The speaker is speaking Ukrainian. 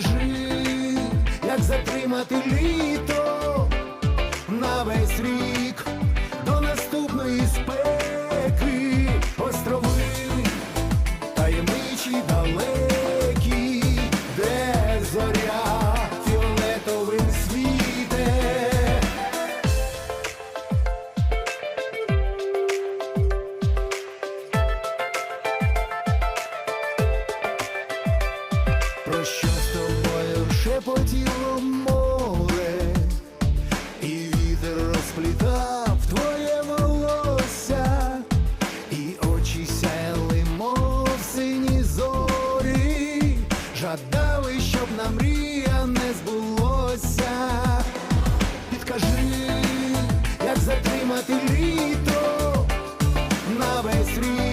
Підкажи, як затримати літо на весь рік шепотіло море, і вітер розплітав твоє волосся, і очі сяяли, мов сині зорі, жадали, щоб нам мрія не збулося. Підкажи, як затримати літо на весь світ.